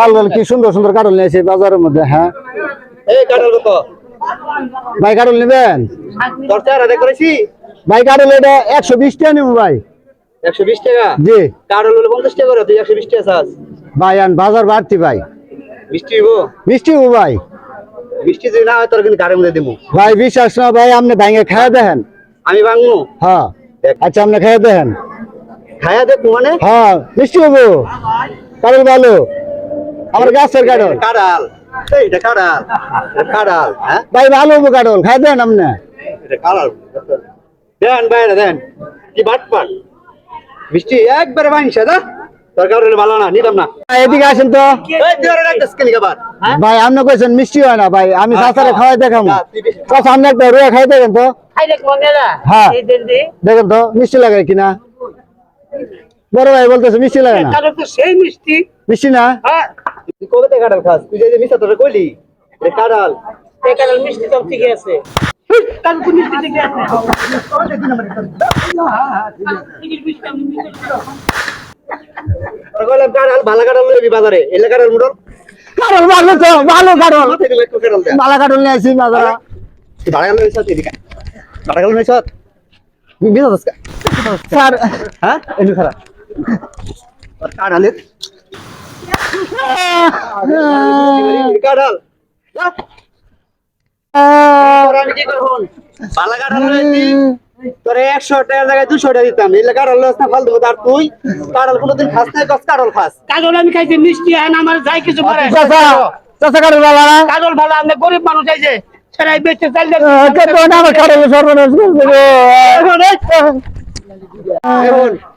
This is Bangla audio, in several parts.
কালবেল কি সুন্দর সুন্দর কাটল নিয়ে এসে বাজারের মধ্যে হ্যাঁ? ভাই কাটল নেবেন? ভাই কাটল এটা একশো বিশ টাকা নেব ভাই। একশো বিশ টাকা? জি। কাঁঠাল হলো পঞ্চাশ টাকা করে তুই একশো বিশ টাকা ভাই আন বাজার বাড়তি ভাই। মিষ্টি মিষ্টি ভাই। মিষ্টি যদি না হয় তোর কিন্তু গাড়ির মধ্যে দিব ভাই বিশ্বাস না ভাই আপনি ভাইঙ্গে খাইয়া দেখেন। আমি ভাঙবো? হ্যাঁ। আচ্ছা আপনি খাইয়া দেখেন। খায়া দেখ মানে? হ্যাঁ মিষ্টি হব কাটল ভালো। আমার গাছের কাটল কাঁঠাল এইটা কাঁঠাল কাঁঠাল হ্যাঁ? ভাই ভালো হব কাটল খাই দেন আপনি এটা কাঁঠাল দেন বাইরে দেন। কি বাট মিষ্টি একবারে দা ভালো না নিতাম না। এদিকে আসেন তো। আবার? ভাই আপনি কইছেন মিষ্টি হয় না ভাই। আমি চাচারে খাওয়াই দেখাম। আপনি একটা রুয়া খাই দেখেন তো। হ্যাঁ। এই দেন দে। দেখেন তো মিষ্টি লাগে কিনা। বড় ভাই বলতেছে মিষ্টি লাগে না। সেই মিষ্টি। মিষ্টি না? হ্যাঁ। তুই কবে থেকে কাঁঠাল খাস? তুই যে মিশা তোরে কইলি এটা কাঁঠাল। এই কারণ মিষ্টি সব ঠিক আছে। মিষ্টি বাজারে। এলে কাঁঠাল মুডল কারণ ভালো তো ভালো কারণ মালা কাটল নিয়ে আসি বাজারে। ভাড়া গেল নিছত এদিকে বিশ হাজার স্যার হ্যাঁ? এমনি খারাপ যা। তোর আমি কি করব ভালো কাঁঠাল লইছি তোর একশো টাকার জায়গায় দুশো টাকা দিতাম এলে লস না ফালতু আর তুই কাঁঠাল কোনোদিন খাস না কস কাঁঠাল খাস কাজল আমি খাইছি করে গরিব মানুষ আছে সেটাই বেচতে চাইলে না আমার কাটল সর্বনাশ করছে গো।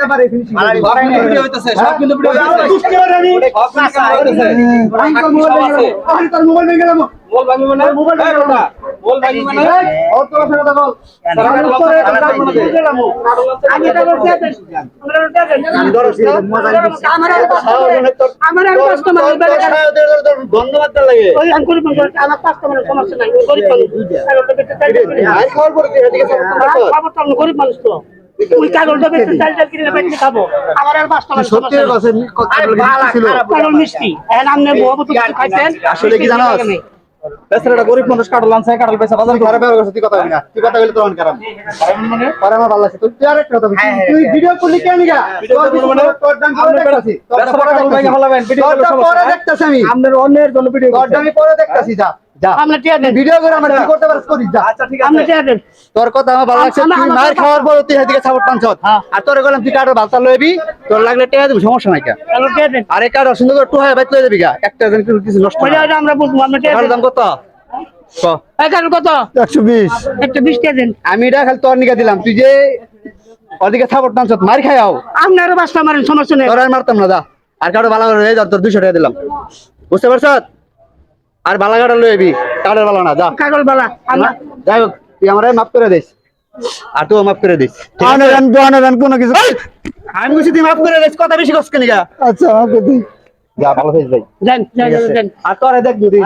একেবারে আমি। আমি তোর মোবাইল ভেঙে মোবাইল ওর কথা বল। আমি আমরা আমি ধরো মজা। আমার আমার কাস্টমার লাগে। ওই গরিব আমার কাস্টমারের সমস্যা নাই গরিব মানুষ আর এদিকে সব আমি গরিব মানুষ তো ওই কাজলটা বেচতে চাইলে চাল কিনে বেচতে খাব। আমার আর কাস্টমার সত্যি কথা, কথা বলে মিষ্টি ছিল। কারণ মিষ্টি। এখন আপনি মোহাম্মত খাইছেন? আসলে কি জানো? বেচারাটা গরিব মানুষ কাটল আনছে কাটল পয়সা বাজার করে ব্যবহার করছে তুই কথা না। তুই কথা বলি তো অনকারাম পরে আমার ভালো লাগছে। তুই কথা ভিডিও করলি কেন গা তোর কিছু তোর দাম পরে দেখতাছি। তোর পরে দেখতাছি। তোর দাম পরে দেখতাছি আমি। আপনার অন্যের জন্য ভিডিও তোর দাম আমি পরে দেখতাছি যা। টিয়া দেন। ভিডিও করে আমার কি করতে যা। আচ্ছা ঠিক আপনি টিয়া দেন। তোর কথা আমার ভালো লাগছে। তুই মার খাওয়ার পর তুই এদিকে সাপোর্ট পাঁচ আর তোর গেলাম তুই কাটো বালতা লইবি তোর লাগলে টেয়া দিবি সমস্যা নাই কা। টিয়া দেন। আরে কাটো সুন্দর করে টু বাইত লই দিবি গা একটা জন কিছু নষ্ট ওই আমরা বুঝব আপনি টিয়া দাম কত? ক। এই কাজল কত? একশো বিশ। একটা বিশ টিয়া দেন। আমি এটা খালি তোর নিকা দিলাম। তুই যে ওদিকে সাপোর্ট টানছ মার খাই আও আপনারও বাসটা মারেন সমস্যা নেই। তোর আর মারতাম না দা আর কারও ভালো করে তোর দুশো টাকা দিলাম। বুঝতে পারছ? আর বালা কাটা লই আবি কাটার বালা না যা। কাগল বালা যাই হোক তুই আমার মাফ করে দিস। আর তুই মাফ করে দিস? আনে আনেন কোনো কিছু। আমি বলছি তুই মাফ করে দিস কথা বেশি কষ্ট নিকা আচ্ছা আমাকে দিই যা ভালো হয়েছে ভাই। জান দেন আর তোরে দেখ যদি